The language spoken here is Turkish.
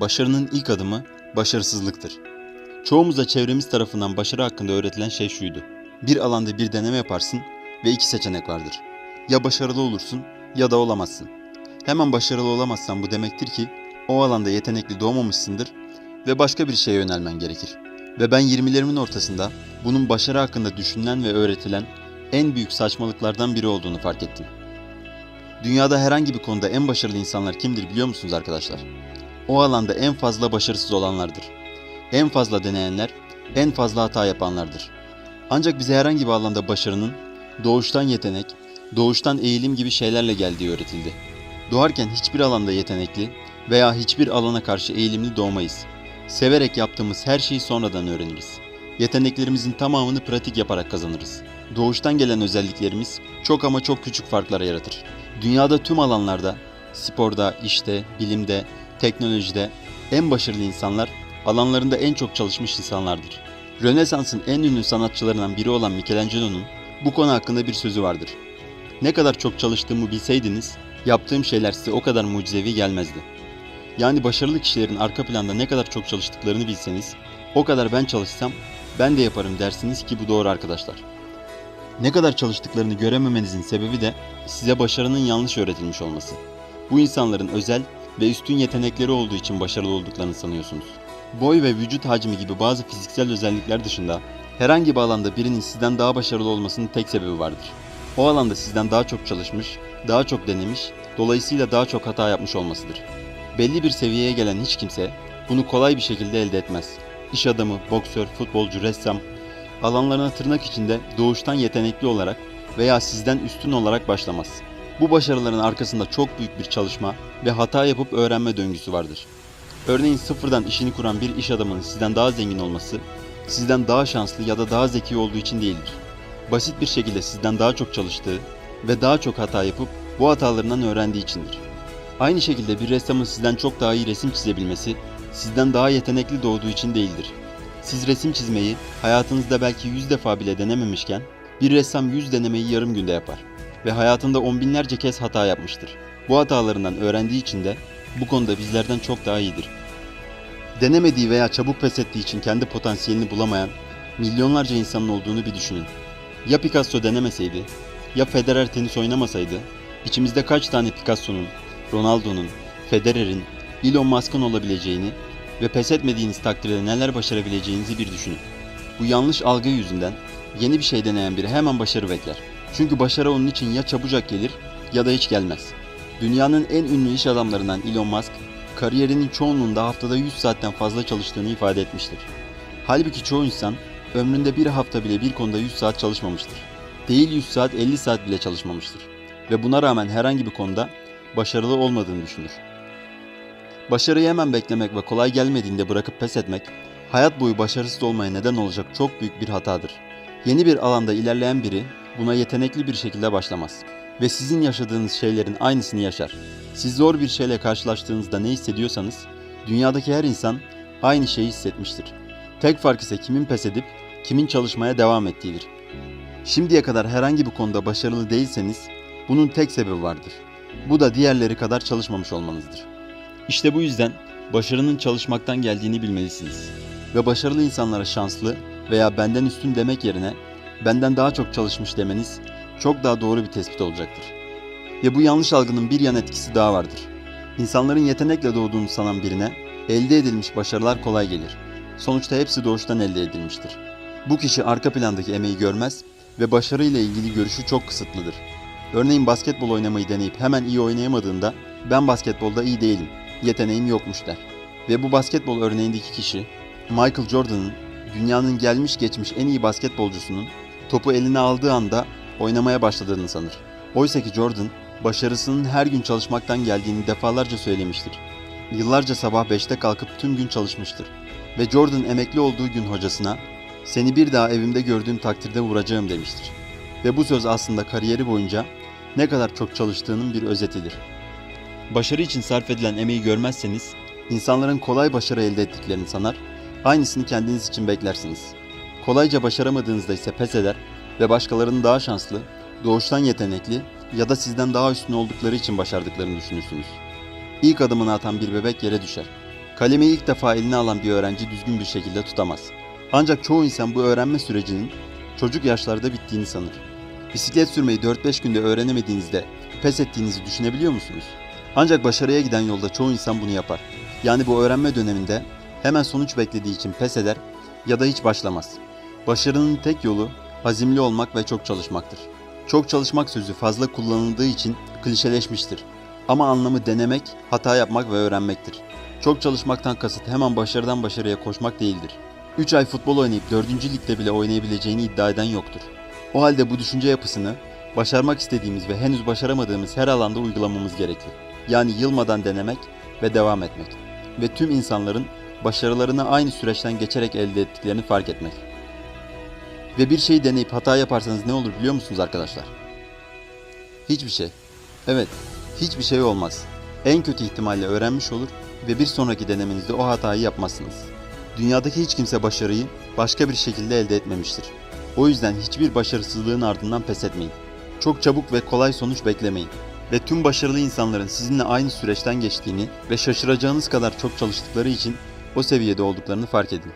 Başarının ilk adımı başarısızlıktır. Çoğumuza çevremiz tarafından başarı hakkında öğretilen şey şuydu. Bir alanda bir deneme yaparsın ve iki seçenek vardır. Ya başarılı olursun ya da olamazsın. Hemen başarılı olamazsan bu demektir ki o alanda yetenekli doğmamışsındır ve başka bir şeye yönelmen gerekir. Ve ben 20'lerimin ortasında bunun başarı hakkında düşünülen ve öğretilen en büyük saçmalıklardan biri olduğunu fark ettim. Dünyada herhangi bir konuda en başarılı insanlar kimdir biliyor musunuz arkadaşlar? O alanda en fazla başarısız olanlardır. En fazla deneyenler, en fazla hata yapanlardır. Ancak bize herhangi bir alanda başarının doğuştan yetenek, doğuştan eğilim gibi şeylerle geldiği öğretildi. Doğarken hiçbir alanda yetenekli veya hiçbir alana karşı eğilimli doğmayız. Severek yaptığımız her şeyi sonradan öğreniriz. Yeteneklerimizin tamamını pratik yaparak kazanırız. Doğuştan gelen özelliklerimiz çok ama çok küçük farklar yaratır. Dünyada tüm alanlarda, sporda, işte, bilimde, teknolojide en başarılı insanlar alanlarında en çok çalışmış insanlardır. Rönesans'ın en ünlü sanatçılarından biri olan Michelangelo'nun bu konu hakkında bir sözü vardır. Ne kadar çok çalıştığımı bilseydiniz, yaptığım şeyler size o kadar mucizevi gelmezdi. Yani başarılı kişilerin arka planda ne kadar çok çalıştıklarını bilseniz, o kadar ben çalışsam ben de yaparım dersiniz ki bu doğru arkadaşlar. Ne kadar çalıştıklarını görememenizin sebebi de size başarının yanlış öğretilmiş olması. Bu insanların özel ve üstün yetenekleri olduğu için başarılı olduklarını sanıyorsunuz. Boy ve vücut hacmi gibi bazı fiziksel özellikler dışında herhangi bir alanda birinin sizden daha başarılı olmasının tek sebebi vardır. O alanda sizden daha çok çalışmış, daha çok denemiş, dolayısıyla daha çok hata yapmış olmasıdır. Belli bir seviyeye gelen hiç kimse bunu kolay bir şekilde elde etmez. İş adamı, boksör, futbolcu, ressam alanlarına tırnak içinde doğuştan yetenekli olarak veya sizden üstün olarak başlamaz. Bu başarıların arkasında çok büyük bir çalışma ve hata yapıp öğrenme döngüsü vardır. Örneğin sıfırdan işini kuran bir iş adamının sizden daha zengin olması, sizden daha şanslı ya da daha zeki olduğu için değildir. Basit bir şekilde sizden daha çok çalıştığı ve daha çok hata yapıp bu hatalarından öğrendiği içindir. Aynı şekilde bir ressamın sizden çok daha iyi resim çizebilmesi, sizden daha yetenekli doğduğu için değildir. Siz resim çizmeyi hayatınızda belki 100 defa bile denememişken, bir ressam 100 denemeyi yarım günde yapar ve hayatında on binlerce kez hata yapmıştır. Bu hatalarından öğrendiği için de bu konuda bizlerden çok daha iyidir. Denemediği veya çabuk pes ettiği için kendi potansiyelini bulamayan milyonlarca insanın olduğunu bir düşünün. Ya Picasso denemeseydi, ya Federer tenis oynamasaydı, içimizde kaç tane Picasso'nun, Ronaldo'nun, Federer'in, Elon Musk'ın olabileceğini ve pes etmediğiniz takdirde neler başarabileceğinizi bir düşünün. Bu yanlış algı yüzünden yeni bir şey deneyen biri hemen başarı bekler. Çünkü başarı onun için ya çabucak gelir ya da hiç gelmez. Dünyanın en ünlü iş adamlarından Elon Musk, kariyerinin çoğunluğunda haftada 100 saatten fazla çalıştığını ifade etmiştir. Halbuki çoğu insan ömründe bir hafta bile bir konuda 100 saat çalışmamıştır. Değil 100 saat 50 saat bile çalışmamıştır. Ve buna rağmen herhangi bir konuda başarılı olmadığını düşünür. Başarıyı hemen beklemek ve kolay gelmediğinde bırakıp pes etmek, hayat boyu başarısız olmaya neden olacak çok büyük bir hatadır. Yeni bir alanda ilerleyen biri buna yetenekli bir şekilde başlamaz ve sizin yaşadığınız şeylerin aynısını yaşar. Siz zor bir şeyle karşılaştığınızda ne hissediyorsanız, dünyadaki her insan aynı şeyi hissetmiştir. Tek fark ise kimin pes edip kimin çalışmaya devam ettiğidir. Şimdiye kadar herhangi bir konuda başarılı değilseniz bunun tek sebebi vardır. Bu da diğerleri kadar çalışmamış olmanızdır. İşte bu yüzden başarının çalışmaktan geldiğini bilmelisiniz. Ve başarılı insanlara şanslı veya benden üstün demek yerine benden daha çok çalışmış demeniz çok daha doğru bir tespit olacaktır. Ve bu yanlış algının bir yan etkisi daha vardır. İnsanların yetenekle doğduğunu sanan birine elde edilmiş başarılar kolay gelir. Sonuçta hepsi doğuştan elde edilmiştir. Bu kişi arka plandaki emeği görmez ve başarıyla ilgili görüşü çok kısıtlıdır. Örneğin basketbol oynamayı deneyip hemen iyi oynayamadığında ben basketbolda iyi değilim, yeteneğim yokmuş der. Ve bu basketbol örneğindeki kişi Michael Jordan'ın dünyanın gelmiş geçmiş en iyi basketbolcusunun topu eline aldığı anda oynamaya başladığını sanır. Oysa ki Jordan başarısının her gün çalışmaktan geldiğini defalarca söylemiştir. Yıllarca sabah 5'te kalkıp tüm gün çalışmıştır. Ve Jordan emekli olduğu gün hocasına seni bir daha evimde gördüğüm takdirde vuracağım demiştir. Ve bu söz aslında kariyeri boyunca ne kadar çok çalıştığının bir özetidir. Başarı için sarf edilen emeği görmezseniz insanların kolay başarı elde ettiklerini sanar, aynısını kendiniz için beklersiniz. Kolayca başaramadığınızda ise pes eder ve başkalarının daha şanslı, doğuştan yetenekli ya da sizden daha üstün oldukları için başardıklarını düşünürsünüz. İlk adımını atan bir bebek yere düşer. Kalemeyi ilk defa eline alan bir öğrenci düzgün bir şekilde tutamaz. Ancak çoğu insan bu öğrenme sürecinin çocuk yaşlarda bittiğini sanır. Bisiklet sürmeyi 4-5 günde öğrenemediğinizde pes ettiğinizi düşünebiliyor musunuz? Ancak başarıya giden yolda çoğu insan bunu yapar. Yani bu öğrenme döneminde hemen sonuç beklediği için pes eder ya da hiç başlamaz. Başarının tek yolu azimli olmak ve çok çalışmaktır. Çok çalışmak sözü fazla kullanıldığı için klişeleşmiştir. Ama anlamı denemek, hata yapmak ve öğrenmektir. Çok çalışmaktan kasıt hemen başarıdan başarıya koşmak değildir. 3 ay futbol oynayıp 4. ligde bile oynayabileceğini iddia eden yoktur. O halde bu düşünce yapısını başarmak istediğimiz ve henüz başaramadığımız her alanda uygulamamız gerekli. Yani yılmadan denemek ve devam etmek. Ve tüm insanların başarılarını aynı süreçten geçerek elde ettiklerini fark etmek. Ve bir şeyi deneyip hata yaparsanız ne olur biliyor musunuz arkadaşlar? Hiçbir şey. Evet, hiçbir şey olmaz. En kötü ihtimalle öğrenmiş olur ve bir sonraki denemenizde o hatayı yapmazsınız. Dünyadaki hiç kimse başarıyı başka bir şekilde elde etmemiştir. O yüzden hiçbir başarısızlığın ardından pes etmeyin. Çok çabuk ve kolay sonuç beklemeyin. Ve tüm başarılı insanların sizinle aynı süreçten geçtiğini ve şaşıracağınız kadar çok çalıştıkları için o seviyede olduklarını fark edin.